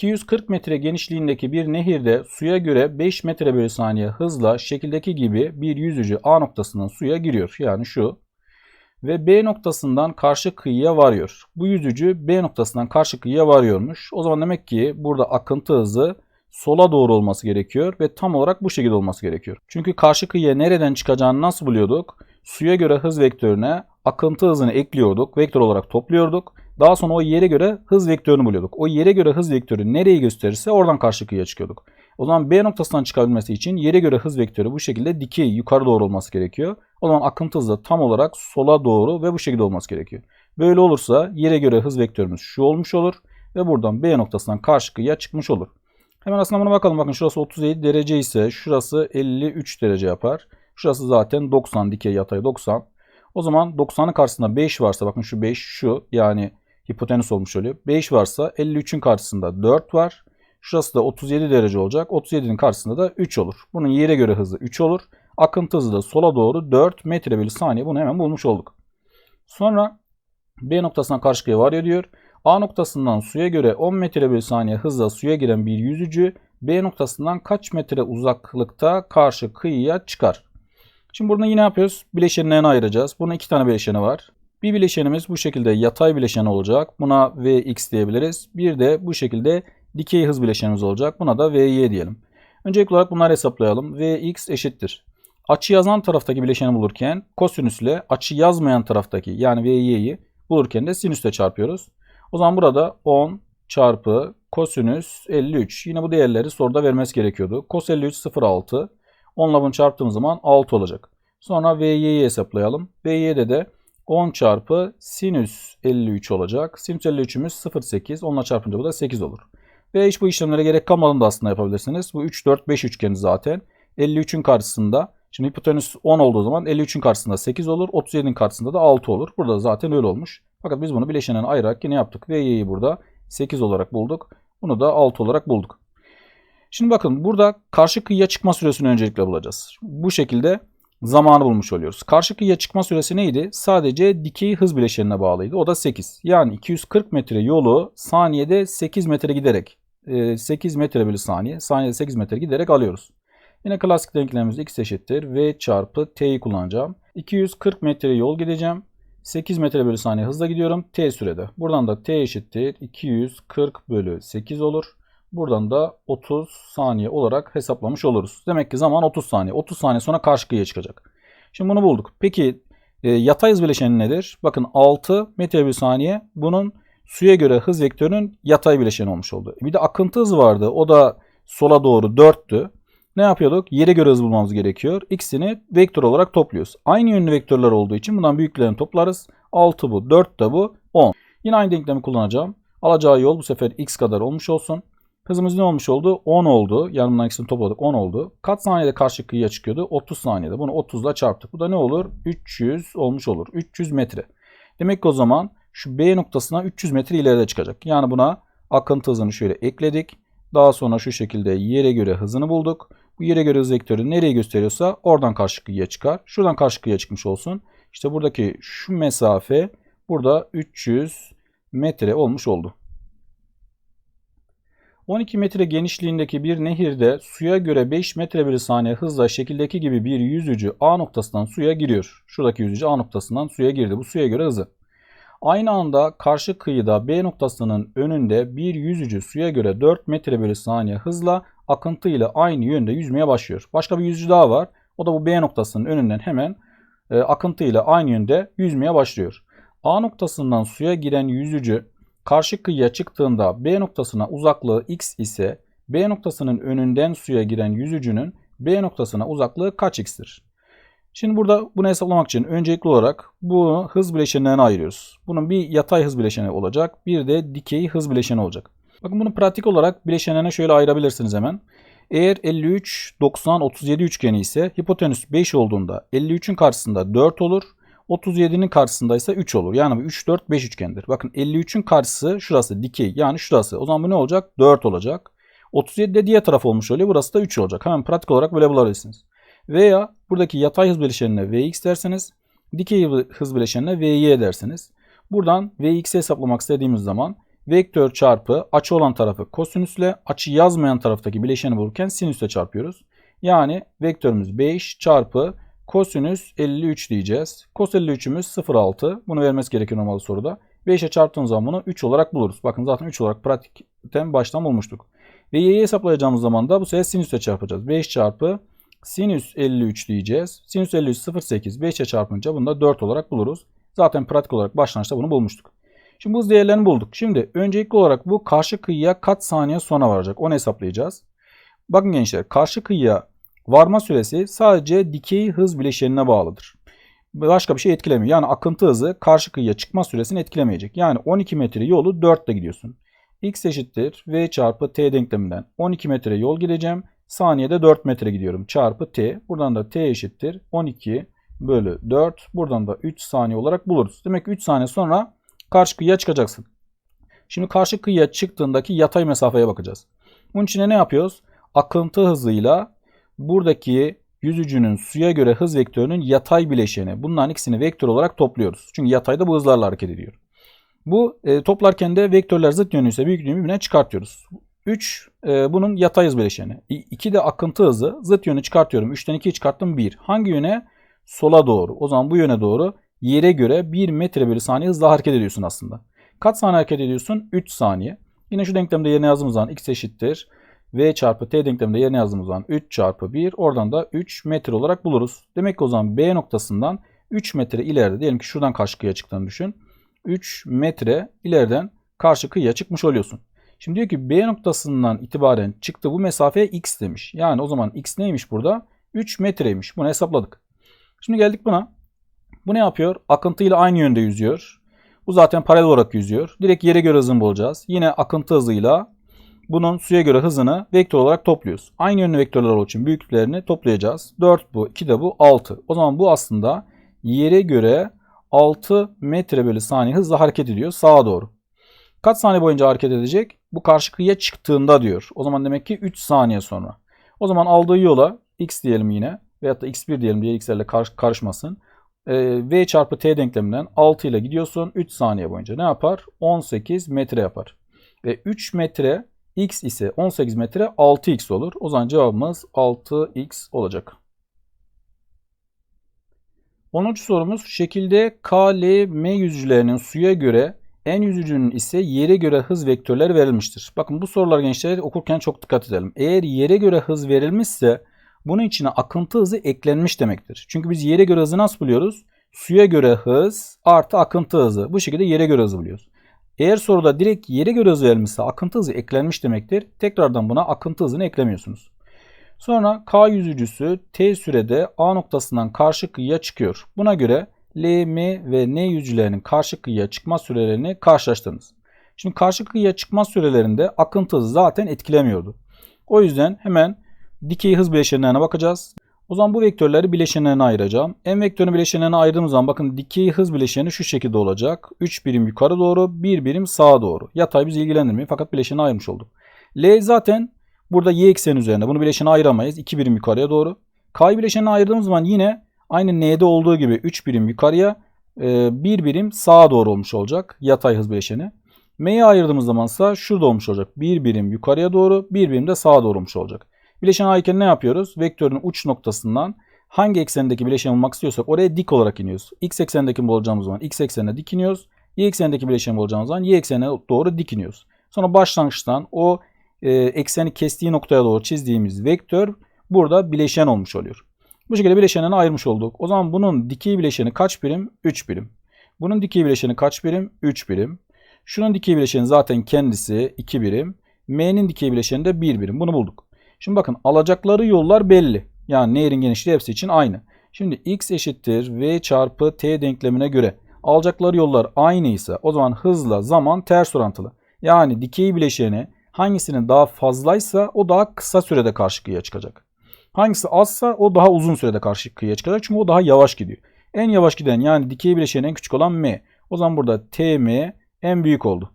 240 metre genişliğindeki bir nehirde suya göre 5 metre bölü saniye hızla şekildeki gibi bir yüzücü A noktasından suya giriyor. Yani şu. Ve B noktasından karşı kıyıya varıyor. Bu yüzücü B noktasından karşı kıyıya varıyormuş. O zaman demek ki burada akıntı hızı sola doğru olması gerekiyor ve tam olarak bu şekilde olması gerekiyor. Çünkü karşı kıyıya nereden çıkacağını nasıl buluyorduk? Suya göre hız vektörüne akıntı hızını ekliyorduk, vektör olarak topluyorduk. Daha sonra o yere göre hız vektörünü buluyorduk. O yere göre hız vektörü nereyi gösterirse oradan karşı kıyıya çıkıyorduk. O zaman B noktasından çıkabilmesi için yere göre hız vektörü bu şekilde dikey yukarı doğru olması gerekiyor. O zaman akıntı hızı da tam olarak sola doğru ve bu şekilde olması gerekiyor. Böyle olursa yere göre hız vektörümüz şu olmuş olur ve buradan B noktasından karşı kıyıya çıkmış olur. Hemen aslında buna bakalım. Bakın şurası 37 derece ise şurası 53 derece yapar. Şurası zaten 90 dikey yatay 90. O zaman 90'ın karşısında 5 varsa bakın şu 5 şu yani hipotenüs olmuş oluyor. 5 varsa 53'ün karşısında 4 var. Şurası da 37 derece olacak. 37'nin karşısında da 3 olur. Bunun yere göre hızı 3 olur. Akıntı hızı da sola doğru 4 metre bölü saniye. Bunu hemen bulmuş olduk. Sonra B noktasından karşıya varıyor diyor. A noktasından suya göre 10 metre bölü saniye hızla suya giren bir yüzücü B noktasından kaç metre uzaklıkta karşı kıyıya çıkar? Şimdi burada yine yapıyoruz? Bileşenlerini ayıracağız. Bunun iki tane bileşeni var. Bir bileşenimiz bu şekilde yatay bileşen olacak. Buna Vx diyebiliriz. Bir de bu şekilde dikey hız bileşenimiz olacak. Buna da Vy diyelim. Öncelikli olarak bunları hesaplayalım. Vx eşittir. Açı yazan taraftaki bileşeni bulurken kosinüsle açı yazmayan taraftaki yani Vy'yi bulurken de sinüsle çarpıyoruz. O zaman burada 10 çarpı kosinüs 53. Yine bu değerleri soruda vermesi gerekiyordu. Kos 53 0,6. 10 ile bunu çarptığımız zaman 6 olacak. Sonra Vy'yi hesaplayalım. Vy'de de 10 çarpı sinüs 53 olacak. Sinüs 53'ümüz 0,8. 10 ile çarpınca bu da 8 olur. Ve hiç bu işlemlere gerek kalmadan da aslında yapabilirsiniz. Bu 3, 4, 5 üçgeni zaten. 53'ün karşısında Şimdi hipotenüs 10 olduğu zaman 53'ün karşısında 8 olur. 37'nin karşısında da 6 olur. Burada zaten öyle olmuş. Fakat biz bunu bileşenen ayırarak yine yaptık. V'yi burada 8 olarak bulduk. Bunu da 6 olarak bulduk. Şimdi bakın burada karşı kıyıya çıkma süresini öncelikle bulacağız. Bu şekilde zamanı bulmuş oluyoruz. Karşı kıyıya çıkma süresi neydi? Sadece dikey hız bileşenine bağlıydı. O da 8. Yani 240 metre yolu saniyede 8 metre giderek 8 metre bölü saniye saniyede 8 metre giderek alıyoruz. Yine klasik denklemimiz x eşittir v çarpı t'yi kullanacağım. 240 metre yol gideceğim. 8 metre bölü saniye hızla gidiyorum t sürede. Buradan da t eşittir 240 bölü 8 olur. Buradan da 30 saniye olarak hesaplamış oluruz. Demek ki zaman 30 saniye. 30 saniye sonra karşı kıyıya çıkacak. Şimdi bunu bulduk. Peki e, yatay hız bileşeni nedir? Bakın 6 metre bölü saniye bunun suya göre hız vektörünün yatay bileşeni olmuş oldu. Bir de akıntı hızı vardı. O da sola doğru 4'tü. Ne yapıyorduk? Yere göre hız bulmamız gerekiyor. X'ini vektör olarak topluyoruz. Aynı yönlü vektörler olduğu için bundan büyüklerini toplarız. 6 bu, 4 de bu, 10. Yine aynı denklemi kullanacağım. Alacağı yol bu sefer x kadar olmuş olsun. Hızımız ne olmuş oldu? 10 oldu. Yani bundan ikisini topladık 10 oldu. Kaç saniyede karşı kıyıya çıkıyordu? 30 saniyede. Bunu 30 ile çarptık. Bu da ne olur? 300 olmuş olur. 300 metre. Demek ki o zaman şu B noktasına 300 metre ileride çıkacak. Yani buna akıntı hızını şöyle ekledik. Daha sonra şu şekilde yere göre hızını bulduk. Bu yere göre hız vektörü nereye gösteriyorsa oradan karşı kıyıya çıkar. Şuradan karşı kıyıya çıkmış olsun. İşte buradaki şu mesafe burada 300 metre olmuş oldu. 12 metre genişliğindeki bir nehirde suya göre 5 metre bölü saniye hızla şekildeki gibi bir yüzücü A noktasından suya giriyor. Şuradaki yüzücü A noktasından suya girdi. Bu suya göre hızı. Aynı anda karşı kıyıda B noktasının önünde bir yüzücü suya göre 4 metre bölü saniye hızla akıntı ile aynı yönde yüzmeye başlıyor. Başka bir yüzücü daha var. O da bu B noktasının önünden hemen e, akıntı ile aynı yönde yüzmeye başlıyor. A noktasından suya giren yüzücü karşı kıyıya çıktığında B noktasına uzaklığı x ise B noktasının önünden suya giren yüzücünün B noktasına uzaklığı kaç x'tir? Şimdi burada bunu hesaplamak için öncelikli olarak bu hız bileşenlerine ayırıyoruz. Bunun bir yatay hız bileşeni olacak, bir de dikey hız bileşeni olacak. Bakın bunu pratik olarak bileşenlerine şöyle ayırabilirsiniz hemen. Eğer 53, 90, 37 üçgeni ise hipotenüs 5 olduğunda 53'ün karşısında 4 olur. 37'nin karşısında ise 3 olur. Yani 3, 4, 5 üçgendir. Bakın 53'ün karşısı şurası dikey yani şurası. O zaman bu ne olacak? 4 olacak. 37 de diğer taraf olmuş oluyor. Burası da 3 olacak. Hemen pratik olarak böyle bulabilirsiniz. Veya buradaki yatay hız bileşenine Vx derseniz dikey hız bileşenine Vy dersiniz. Buradan Vx'i hesaplamak istediğimiz zaman vektör çarpı açı olan tarafı kosinüsle açı yazmayan taraftaki bileşeni bulurken sinüsle çarpıyoruz. Yani vektörümüz 5 çarpı kosinüs 53 diyeceğiz. Kos 53'ümüz 0,6. Bunu vermesi gerekiyor normalde soruda. 5'e çarptığımız zaman bunu 3 olarak buluruz. Bakın zaten 3 olarak pratikten baştan bulmuştuk. Ve y'yi hesaplayacağımız zaman da bu sefer sinüsle çarpacağız. 5 çarpı sinüs 53 diyeceğiz. Sinüs 53 0,8 5'e çarpınca bunu da 4 olarak buluruz. Zaten pratik olarak başlangıçta bunu bulmuştuk. Şimdi bu değerlerini bulduk. Şimdi öncelikli olarak bu karşı kıyıya kaç saniye sonra varacak onu hesaplayacağız. Bakın gençler karşı kıyıya varma süresi sadece dikey hız bileşenine bağlıdır. Başka bir şey etkilemiyor. Yani akıntı hızı karşı kıyıya çıkma süresini etkilemeyecek. Yani 12 metre yolu 4 ile gidiyorsun. x eşittir v çarpı t denkleminden 12 metre yol gideceğim. Saniyede 4 metre gidiyorum çarpı t. Buradan da t eşittir 12 bölü 4. Buradan da 3 saniye olarak buluruz. Demek ki 3 saniye sonra karşı kıyıya çıkacaksın. Şimdi karşı kıyıya çıktığındaki yatay mesafeye bakacağız. Bunun için ne yapıyoruz? Akıntı hızıyla buradaki yüzücünün suya göre hız vektörünün yatay bileşeni. Bunların ikisini vektör olarak topluyoruz. Çünkü yatayda bu hızlarla hareket ediyor. Bu e, toplarken de vektörler zıt yönlüyse büyüklüğünü birbirine çıkartıyoruz. 3 e, bunun yatay hız bileşeni. 2 de akıntı hızı. Zıt yönü çıkartıyorum. 3'ten 2'yi çıkarttım 1. Hangi yöne? Sola doğru. O zaman bu yöne doğru yere göre 1 metre bölü saniye hızla hareket ediyorsun aslında. Kaç saniye hareket ediyorsun? 3 saniye. Yine şu denklemde yerine yazdığımız zaman x eşittir. V çarpı t denkleminde yerine yazdığımız zaman 3 çarpı 1 oradan da 3 metre olarak buluruz. Demek ki o zaman B noktasından 3 metre ileride diyelim ki şuradan karşı kıyıya çıktığını düşün. 3 metre ileriden karşı kıyıya çıkmış oluyorsun. Şimdi diyor ki B noktasından itibaren çıktı bu mesafeye x demiş. Yani o zaman x neymiş burada? 3 metreymiş. Bunu hesapladık. Şimdi geldik buna. Bu ne yapıyor? Akıntıyla aynı yönde yüzüyor. Bu zaten paralel olarak yüzüyor. Direkt yere göre hızını bulacağız. Yine akıntı hızıyla bunun suya göre hızını vektör olarak topluyoruz. Aynı yönlü vektörler için büyüklüklerini toplayacağız. 4 bu, 2 de bu, 6. O zaman bu aslında yere göre 6 metre bölü saniye hızla hareket ediyor sağa doğru. Kaç saniye boyunca hareket edecek? Bu karşı kıyıya çıktığında diyor. O zaman demek ki 3 saniye sonra. O zaman aldığı yola x diyelim yine veyahut da x1 diyelim diye x'lerle kar karışmasın. Ee, v çarpı t denkleminden 6 ile gidiyorsun 3 saniye boyunca ne yapar? 18 metre yapar. Ve 3 metre x ise 18 metre 6x olur. O zaman cevabımız 6x olacak. 10. sorumuz şekilde K, L, M yüzücülerinin suya göre en yüzücünün ise yere göre hız vektörleri verilmiştir. Bakın bu sorular gençler okurken çok dikkat edelim. Eğer yere göre hız verilmişse bunun içine akıntı hızı eklenmiş demektir. Çünkü biz yere göre hızı nasıl buluyoruz? Suya göre hız artı akıntı hızı. Bu şekilde yere göre hızı buluyoruz. Eğer soruda direkt yere göre hız verilmişse akıntı hızı eklenmiş demektir. Tekrardan buna akıntı hızını eklemiyorsunuz. Sonra K yüzücüsü T sürede A noktasından karşı kıyıya çıkıyor. Buna göre L, M ve N yüzücülerinin karşı kıyıya çıkma sürelerini karşılaştırınız. Şimdi karşı kıyıya çıkma sürelerinde akıntı hızı zaten etkilemiyordu. O yüzden hemen dikey hız bileşenlerine bakacağız. O zaman bu vektörleri bileşenlerine ayıracağım. En vektörünü bileşenlerine ayırdığım zaman bakın dikey hız bileşeni şu şekilde olacak. 3 birim yukarı doğru, 1 birim sağa doğru. Yatay bizi ilgilendirmiyor fakat bileşeni ayırmış olduk. L zaten burada y ekseni üzerinde. Bunu bileşene ayıramayız. 2 birim yukarıya doğru. K'yı bileşenine ayırdığımız zaman yine aynı N'de olduğu gibi 3 birim yukarıya, 1 e, birim sağa doğru olmuş olacak. Yatay hız bileşeni. M'yi ayırdığımız zaman ise şurada olmuş olacak. 1 birim yukarıya doğru, 1 birim de sağa doğru olmuş olacak. Bileşen ayken ne yapıyoruz? Vektörün uç noktasından hangi eksendeki bileşen olmak istiyorsak oraya dik olarak iniyoruz. X eksenindeki bulacağımız zaman x eksenine dik iniyoruz. Y eksenindeki bileşen bulacağımız zaman y eksenine doğru dik iniyoruz. Sonra başlangıçtan o e, ekseni kestiği noktaya doğru çizdiğimiz vektör burada bileşen olmuş oluyor. Bu şekilde bileşenlerini ayırmış olduk. O zaman bunun dikey bileşeni kaç birim? 3 birim. Bunun dikey bileşeni kaç birim? 3 birim. Şunun dikey bileşeni zaten kendisi 2 birim. M'nin dikey bileşeni de 1 birim. Bunu bulduk. Şimdi bakın alacakları yollar belli. Yani nehrin genişliği hepsi için aynı. Şimdi x eşittir v çarpı t denklemine göre alacakları yollar aynıysa o zaman hızla zaman ters orantılı. Yani dikey bileşeni hangisinin daha fazlaysa o daha kısa sürede karşı kıyıya çıkacak. Hangisi azsa o daha uzun sürede karşı kıyıya çıkacak çünkü o daha yavaş gidiyor. En yavaş giden yani dikey bileşeni en küçük olan m. O zaman burada tm en büyük oldu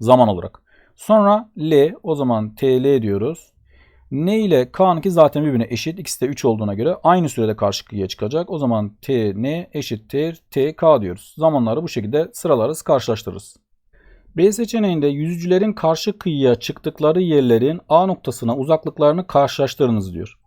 zaman olarak. Sonra L o zaman TL diyoruz. N ile K'nınki zaten birbirine eşit. İkisi de 3 olduğuna göre aynı sürede karşı kıyıya çıkacak. O zaman T N eşittir T K diyoruz. Zamanları bu şekilde sıralarız, karşılaştırırız. B seçeneğinde yüzücülerin karşı kıyıya çıktıkları yerlerin A noktasına uzaklıklarını karşılaştırınız diyor.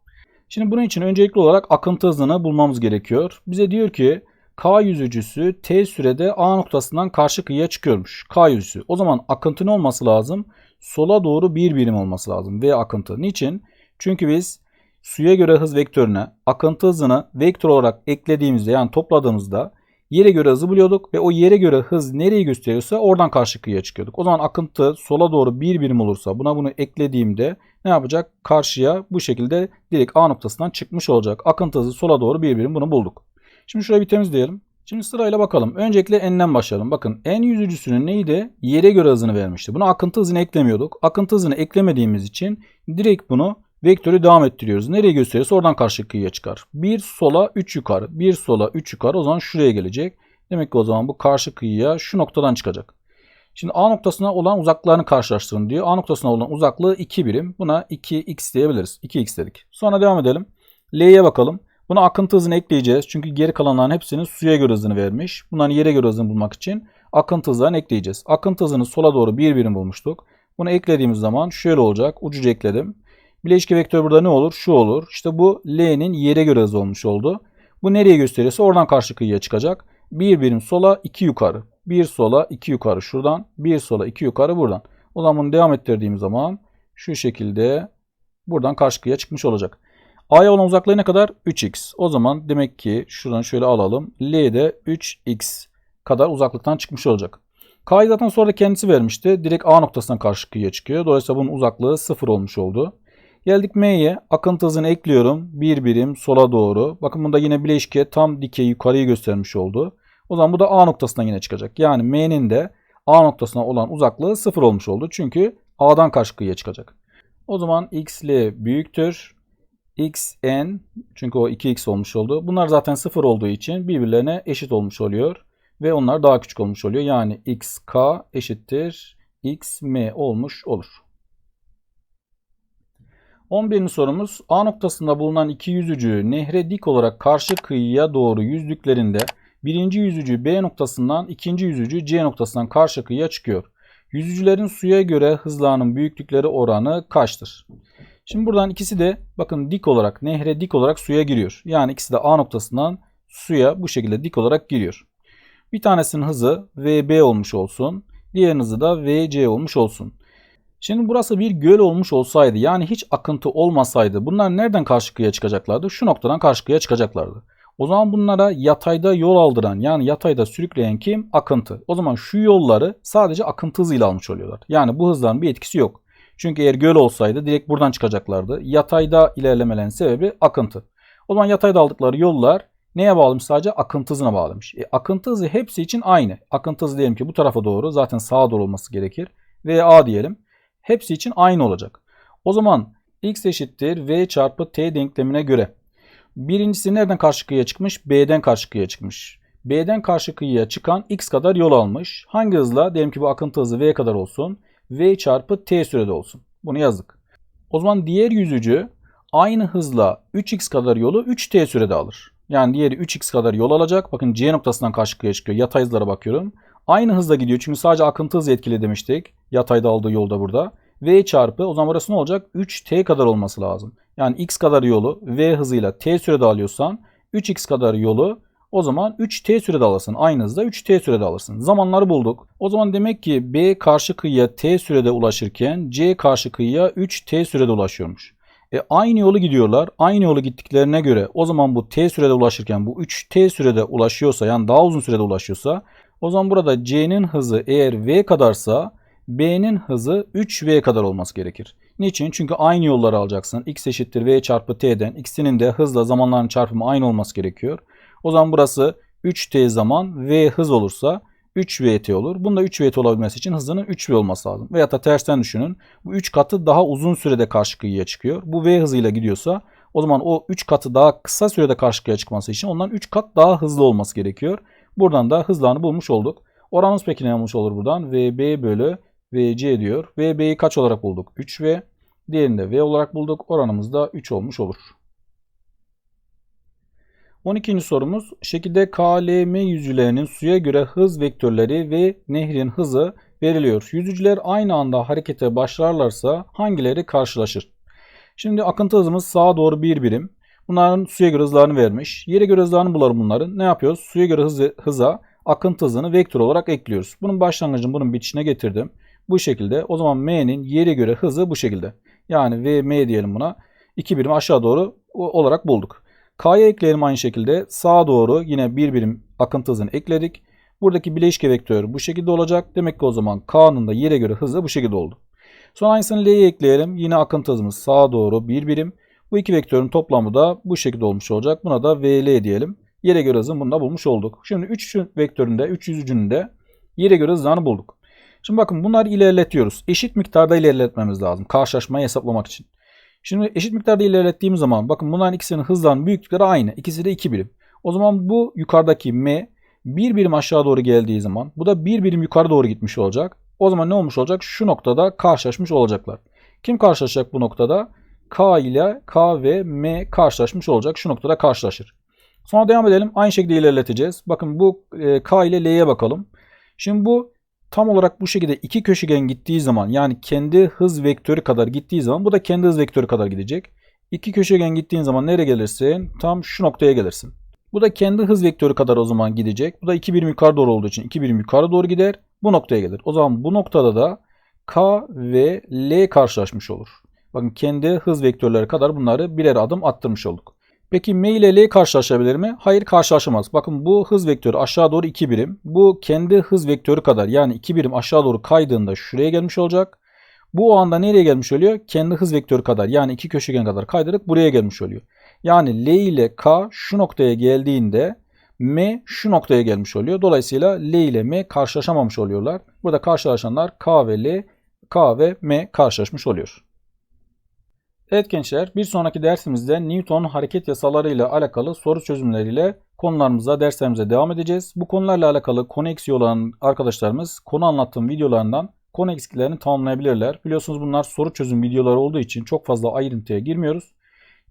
Şimdi bunun için öncelikli olarak akıntı hızını bulmamız gerekiyor. Bize diyor ki K yüzücüsü T sürede A noktasından karşı kıyıya çıkıyormuş. K yüzücüsü. O zaman akıntı ne olması lazım? Sola doğru bir birim olması lazım. V akıntı. Niçin? Çünkü biz suya göre hız vektörüne akıntı hızını vektör olarak eklediğimizde yani topladığımızda yere göre hızı buluyorduk ve o yere göre hız nereyi gösteriyorsa oradan karşı kıyıya çıkıyorduk. O zaman akıntı sola doğru bir birim olursa buna bunu eklediğimde ne yapacak? Karşıya bu şekilde direkt A noktasından çıkmış olacak. Akıntı hızı sola doğru bir birim bunu bulduk. Şimdi şurayı bir temizleyelim. Şimdi sırayla bakalım. Öncelikle n'den başlayalım. Bakın n yüzücüsünün neydi? Yere göre hızını vermişti. Buna akıntı hızını eklemiyorduk. Akıntı hızını eklemediğimiz için direkt bunu vektörü devam ettiriyoruz. Nereye gösteriyorsa oradan karşı kıyıya çıkar. 1 sola 3 yukarı. 1 sola 3 yukarı. O zaman şuraya gelecek. Demek ki o zaman bu karşı kıyıya şu noktadan çıkacak. Şimdi A noktasına olan uzaklıklarını karşılaştırın diyor. A noktasına olan uzaklığı 2 birim. Buna 2x diyebiliriz. 2x dedik. Sonra devam edelim. L'ye bakalım. Buna akıntı hızını ekleyeceğiz. Çünkü geri kalanların hepsinin suya göre hızını vermiş. Bunların yere göre hızını bulmak için akıntı hızlarını ekleyeceğiz. Akıntı hızını sola doğru bir birim bulmuştuk. Bunu eklediğimiz zaman şöyle olacak. Ucuca ekledim. Bileşke vektör burada ne olur? Şu olur. İşte bu L'nin yere göre hızı olmuş oldu. Bu nereye gösteriyorsa oradan karşı kıyıya çıkacak. Bir birim sola, iki yukarı. Bir sola, iki yukarı şuradan. Bir sola, iki yukarı buradan. O zaman bunu devam ettirdiğim zaman şu şekilde buradan karşı kıyıya çıkmış olacak. A'ya olan uzaklığı ne kadar? 3x. O zaman demek ki şuradan şöyle alalım. L de 3x kadar uzaklıktan çıkmış olacak. K'yı zaten sonra da kendisi vermişti. Direkt A noktasından karşı kıyıya çıkıyor. Dolayısıyla bunun uzaklığı 0 olmuş oldu. Geldik M'ye. Akıntı hızını ekliyorum. Bir birim sola doğru. Bakın bunda yine bileşke tam dikey yukarıyı göstermiş oldu. O zaman bu da A noktasından yine çıkacak. Yani M'nin de A noktasına olan uzaklığı 0 olmuş oldu. Çünkü A'dan karşı kıyıya çıkacak. O zaman xl büyüktür xn çünkü o 2x olmuş oldu. Bunlar zaten 0 olduğu için birbirlerine eşit olmuş oluyor. Ve onlar daha küçük olmuş oluyor. Yani xk eşittir xm olmuş olur. 11. sorumuz A noktasında bulunan iki yüzücü nehre dik olarak karşı kıyıya doğru yüzdüklerinde birinci yüzücü B noktasından ikinci yüzücü C noktasından karşı kıyıya çıkıyor. Yüzücülerin suya göre hızlarının büyüklükleri oranı kaçtır? Şimdi buradan ikisi de bakın dik olarak nehre dik olarak suya giriyor. Yani ikisi de A noktasından suya bu şekilde dik olarak giriyor. Bir tanesinin hızı VB olmuş olsun. Diğerinin hızı da VC olmuş olsun. Şimdi burası bir göl olmuş olsaydı yani hiç akıntı olmasaydı bunlar nereden karşı kıyıya çıkacaklardı? Şu noktadan karşı kıyıya çıkacaklardı. O zaman bunlara yatayda yol aldıran yani yatayda sürükleyen kim? Akıntı. O zaman şu yolları sadece akıntı hızıyla almış oluyorlar. Yani bu hızların bir etkisi yok. Çünkü eğer göl olsaydı direkt buradan çıkacaklardı. Yatayda ilerlemelerin sebebi akıntı. O zaman yatayda aldıkları yollar neye bağlamış? Sadece akıntı hızına bağlamış. E, akıntı hızı hepsi için aynı. Akıntı hızı diyelim ki bu tarafa doğru zaten sağa doğru olması gerekir. Ve A diyelim. Hepsi için aynı olacak. O zaman x eşittir v çarpı t denklemine göre. Birincisi nereden karşı kıyıya çıkmış? B'den karşı kıyıya çıkmış. B'den karşı kıyıya çıkan x kadar yol almış. Hangi hızla? Diyelim ki bu akıntı hızı v kadar olsun. V çarpı t sürede olsun. Bunu yazdık. O zaman diğer yüzücü aynı hızla 3x kadar yolu 3t sürede alır. Yani diğeri 3x kadar yol alacak. Bakın C noktasından karşı kıyıya çıkıyor. Yatay hızlara bakıyorum. Aynı hızla gidiyor. Çünkü sadece akıntı hızı etkili demiştik. Yatayda aldığı yolda burada. V çarpı o zaman burası ne olacak? 3t kadar olması lazım. Yani x kadar yolu v hızıyla t sürede alıyorsan 3x kadar yolu o zaman 3t sürede alırsın. Aynı hızda 3t sürede alırsın. Zamanları bulduk. O zaman demek ki B karşı kıyıya t sürede ulaşırken C karşı kıyıya 3t sürede ulaşıyormuş. E aynı yolu gidiyorlar. Aynı yolu gittiklerine göre o zaman bu t sürede ulaşırken bu 3t sürede ulaşıyorsa yani daha uzun sürede ulaşıyorsa o zaman burada C'nin hızı eğer V kadarsa B'nin hızı 3V kadar olması gerekir. Niçin? Çünkü aynı yolları alacaksın. X eşittir V çarpı T'den. İkisinin de hızla zamanların çarpımı aynı olması gerekiyor. O zaman burası 3T zaman V hız olursa 3VT olur. Bunda 3VT olabilmesi için hızının 3V olması lazım. Veya da tersten düşünün. Bu 3 katı daha uzun sürede karşı kıyıya çıkıyor. Bu V hızıyla gidiyorsa o zaman o 3 katı daha kısa sürede karşı kıyıya çıkması için ondan 3 kat daha hızlı olması gerekiyor. Buradan da hızlarını bulmuş olduk. Oranımız peki ne olmuş olur buradan? VB bölü VC diyor. VB'yi kaç olarak bulduk? 3V. Diğerini de V olarak bulduk. Oranımız da 3 olmuş olur. 12. sorumuz şekilde KLM yüzülerinin suya göre hız vektörleri ve nehrin hızı veriliyor. Yüzücüler aynı anda harekete başlarlarsa hangileri karşılaşır? Şimdi akıntı hızımız sağa doğru bir birim. Bunların suya göre hızlarını vermiş. Yere göre hızlarını bulalım bunların. Ne yapıyoruz? Suya göre hızı, hıza akıntı hızını vektör olarak ekliyoruz. Bunun başlangıcını bunun bitişine getirdim. Bu şekilde. O zaman m'nin yere göre hızı bu şekilde. Yani vm diyelim buna. 2 birim aşağı doğru olarak bulduk. K'ya ekleyelim aynı şekilde. Sağa doğru yine bir birim akıntı hızını ekledik. Buradaki bileşke vektörü bu şekilde olacak. Demek ki o zaman K'nın da yere göre hızı bu şekilde oldu. Sonra aynısını L'ye ekleyelim. Yine akıntı hızımız sağa doğru bir birim. Bu iki vektörün toplamı da bu şekilde olmuş olacak. Buna da VL diyelim. Yere göre hızını bunu da bulmuş olduk. Şimdi 3 vektöründe, 3 yüzücünün de yere göre hızlarını bulduk. Şimdi bakın bunları ilerletiyoruz. Eşit miktarda ilerletmemiz lazım. Karşılaşmayı hesaplamak için. Şimdi eşit miktarda ilerlettiğimiz zaman bakın bunların ikisinin hızlarının büyüklükleri aynı. İkisi de 2 birim. O zaman bu yukarıdaki M bir birim aşağı doğru geldiği zaman bu da bir birim yukarı doğru gitmiş olacak. O zaman ne olmuş olacak? Şu noktada karşılaşmış olacaklar. Kim karşılaşacak bu noktada? K ile K ve M karşılaşmış olacak. Şu noktada karşılaşır. Sonra devam edelim. Aynı şekilde ilerleteceğiz. Bakın bu e, K ile L'ye bakalım. Şimdi bu tam olarak bu şekilde iki köşegen gittiği zaman yani kendi hız vektörü kadar gittiği zaman bu da kendi hız vektörü kadar gidecek. İki köşegen gittiğin zaman nereye gelirsin? Tam şu noktaya gelirsin. Bu da kendi hız vektörü kadar o zaman gidecek. Bu da 2 birim yukarı doğru olduğu için 2 birim yukarı doğru gider. Bu noktaya gelir. O zaman bu noktada da K ve L karşılaşmış olur. Bakın kendi hız vektörleri kadar bunları birer adım attırmış olduk. Peki M ile L karşılaşabilir mi? Hayır karşılaşamaz. Bakın bu hız vektörü aşağı doğru 2 birim. Bu kendi hız vektörü kadar yani 2 birim aşağı doğru kaydığında şuraya gelmiş olacak. Bu o anda nereye gelmiş oluyor? Kendi hız vektörü kadar yani iki köşegen kadar kaydırarak buraya gelmiş oluyor. Yani L ile K şu noktaya geldiğinde M şu noktaya gelmiş oluyor. Dolayısıyla L ile M karşılaşamamış oluyorlar. Burada karşılaşanlar K ve L, K ve M karşılaşmış oluyor. Evet gençler bir sonraki dersimizde Newton hareket yasaları ile alakalı soru çözümleriyle konularımıza derslerimize devam edeceğiz. Bu konularla alakalı konu eksiği olan arkadaşlarımız konu anlattığım videolarından konu eksiklerini tamamlayabilirler. Biliyorsunuz bunlar soru çözüm videoları olduğu için çok fazla ayrıntıya girmiyoruz.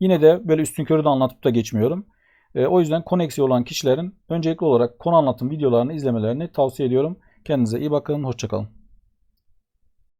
Yine de böyle üstün körü de anlatıp da geçmiyorum. E, o yüzden konu eksiği olan kişilerin öncelikli olarak konu anlatım videolarını izlemelerini tavsiye ediyorum. Kendinize iyi bakın. Hoşçakalın.